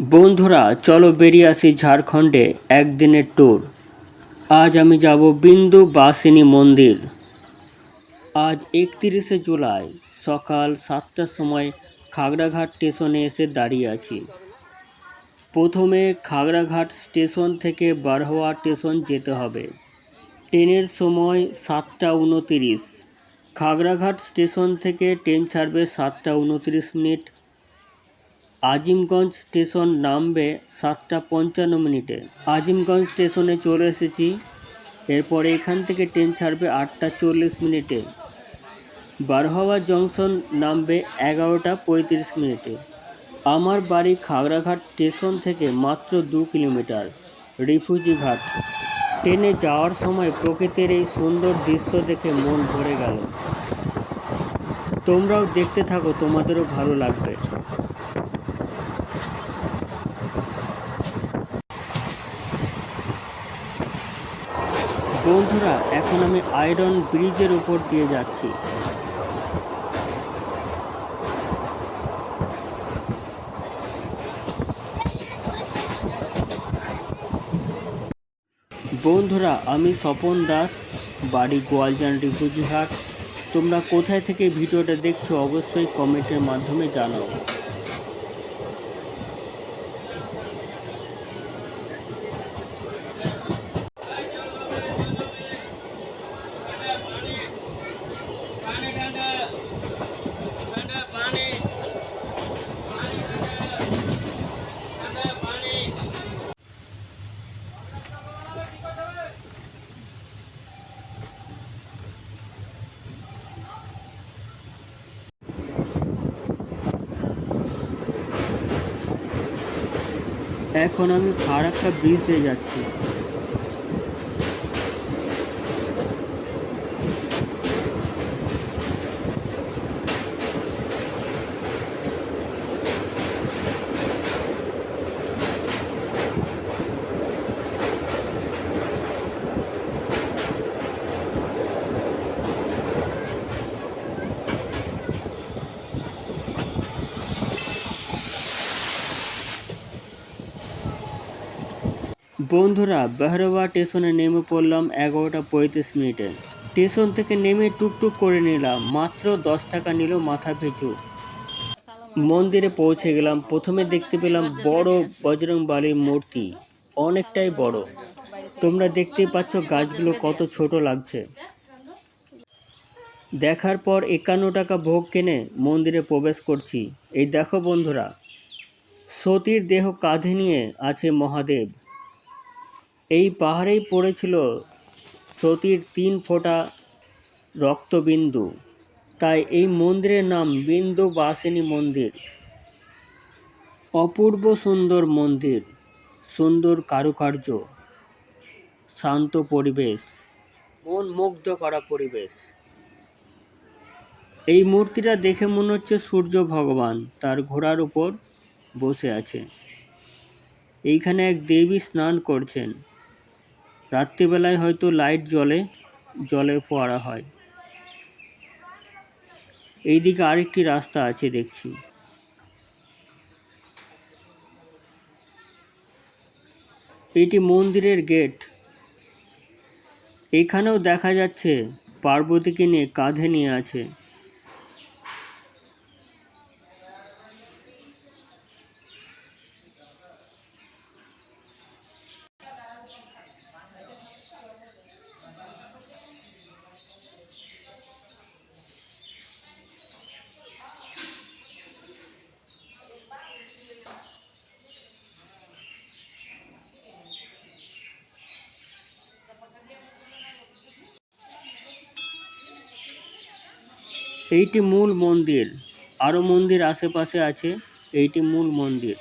বন্ধুরা, চলো বেরিয়ে আসি ঝাড়খণ্ডে একদিনের ট্যুর আজ আমি যাব বিন্দু বাসিনী মন্দির। আজ একত্রিশে জুলাই, সকাল সাতটার সময় খাগড়াঘাট স্টেশনে এসে দাঁড়িয়ে আছি। প্রথমে খাগড়াঘাট স্টেশন থেকে বারহাওয়া স্টেশন যেতে হবে। ট্রেনের সময় সাতটা উনতিরিশ। খাগড়াঘাট স্টেশন থেকে ট্রেন ছাড়বে সাতটা উনতিরিশ মিনিট। আজিমগঞ্জ স্টেশন নামবে সাতটা পঞ্চান্ন মিনিটে। আজিমগঞ্জ স্টেশনে চলে এসেছি। এরপরে এখান থেকে ট্রেন ছাড়বে আটটা চল্লিশ মিনিটে। বারহাওয়া জংশন নামবে এগারোটা পঁয়ত্রিশ মিনিটে। আমার বাড়ি খাগড়াঘাট স্টেশন থেকে মাত্র দু কিলোমিটার, রিফিউজি ঘাট। ট্রেনে যাওয়ার সময় প্রকৃতির এই সুন্দর দৃশ্য দেখে মন ভরে গেল। তোমরাও দেখতে থাকো, তোমাদেরও ভালো লাগবে। বন্ধুরা, এখন আমি আয়রন ব্রিজের উপর দিয়ে যাচ্ছি। বন্ধুরা, আমি স্বপন দাস, বাড়ি গোয়ালজান রিফিউজি ঘাট তোমরা কোথায় থেকে ভিডিওটা দেখছ, অবশ্যই কমেন্টের মাধ্যমে জানাও। এখন আমি আর একটা ব্রিজ দিয়ে যাচ্ছি। বন্ধুরা বেহরবা স্টেশনে নেমে পড়লাম এগারোটা পঁয়ত্রিশ মিনিটে। স্টেশন থেকে নেমে টুকটুক করে নিলাম, মাত্র দশ টাকা নিল মাথা পিছু। মন্দিরে পৌঁছে গেলাম, প্রথমে দেখতে পেলাম বড় বজরং বালির মূর্তি, অনেকটাই বড়। তোমরা দেখতেই পাচ্ছ গাছগুলো কত ছোট লাগছে। দেখার পর একান্ন টাকা ভোগ কেনে মন্দিরে প্রবেশ করছি। এই দেখো বন্ধুরা, সতীর দেহ কাঁধে নিয়ে আছে মহাদেব। এই পাহাড়েই পড়েছিল সতীর তিন ফোঁটা রক্তবিন্দু। তাই এই মন্দিরের নাম বিন্দু বাসিনী মন্দির। অপূর্ব সুন্দর মন্দির, সুন্দর কারুকার্য, শান্ত পরিবেশ, মন মুগ্ধ করা পরিবেশ। এই মূর্তিটা দেখে মনে হচ্ছে সূর্য ভগবান, তার ঘোড়ার উপর বসে আছে। এইখানে এক দেবী স্নান করছেন। রাত্রিবেলায় হয়তো লাইট জ্বলে, জলের ফোয়ারা হয়। এইদিকে আরেকটি রাস্তা আছে দেখছি। এটি মন্দিরের গেট। এখানেও দেখা যাচ্ছে পার্বতীকে নিয়ে কাঁধে নিয়ে আছে। এইটি মূল মন্দির। আরও মন্দির আশেপাশে আছে এইটি মূল মন্দির।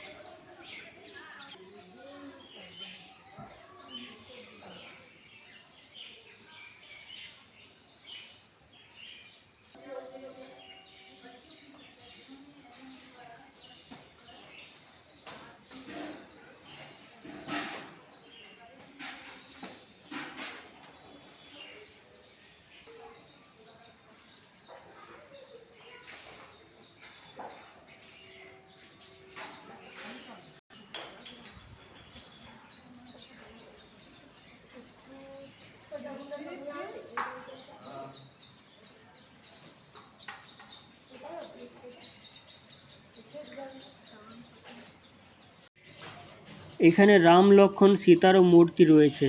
এখানে রাম লক্ষণ সীতারও মূর্তি রয়েছে।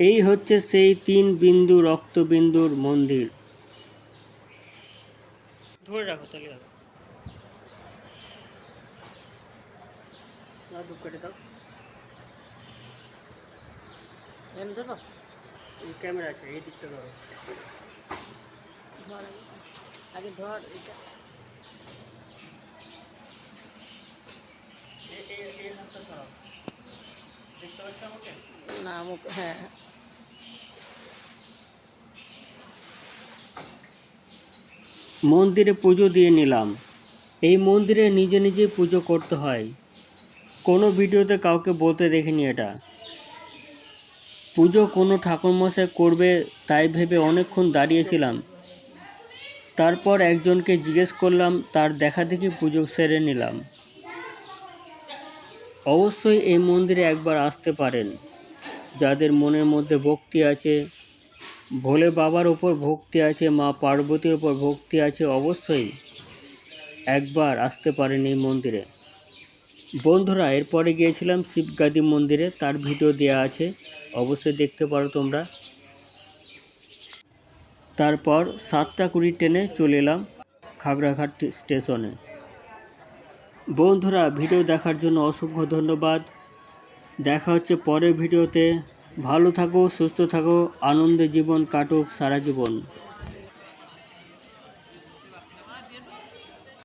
এই হচ্ছে সেই তিন বিন্দু রক্তবিন্দুর মন্দির। ধরে রাখো তাহলে। দাও। ক্যামেরা আছে, এই দিকটা ধরো। আগে ধর এটা। না মুখ হ্যাঁ। মন্দিরে পুজো দিয়ে নিলাম। এই মন্দিরে নিজে নিজে পুজো করতে হয়। কোনো ভিডিওতে কাউকে বলতে দেখিনি এটা। পুজো কোনো ঠাকুরমশাই করবে তাই ভেবে অনেকক্ষণ দাঁড়িয়েছিলাম। তারপর একজনকে জিজ্ঞেস করলাম, তার দেখা দেখি পুজো সেরে নিলাম। অবশ্যই এই মন্দিরে একবার আসতে পারেন। যাদের মনের মধ্যে ভক্তি আছে, ভোলে বাবার ওপর ভক্তি আছে, মা পার্বতীর ওপর ভক্তি আছে, অবশ্যই একবার আসতে পারেন এই মন্দিরে। বন্ধুরা, এরপরে গিয়েছিলাম শিবগাদি মন্দিরে, তার ভিডিও দেওয়া আছে, অবশ্যই দেখতে পারো তোমরা। তারপর সাতটা কুড়ি ট্রেনে চলে এলাম খাগড়াঘাট স্টেশনে। বন্ধুরা, ভিডিও দেখার জন্য অসংখ্য ধন্যবাদ। দেখা হচ্ছে পরের ভিডিওতে। ভালো থাকো, সুস্থ থাকো, আনন্দে জীবন কাটুক সারা জীবন।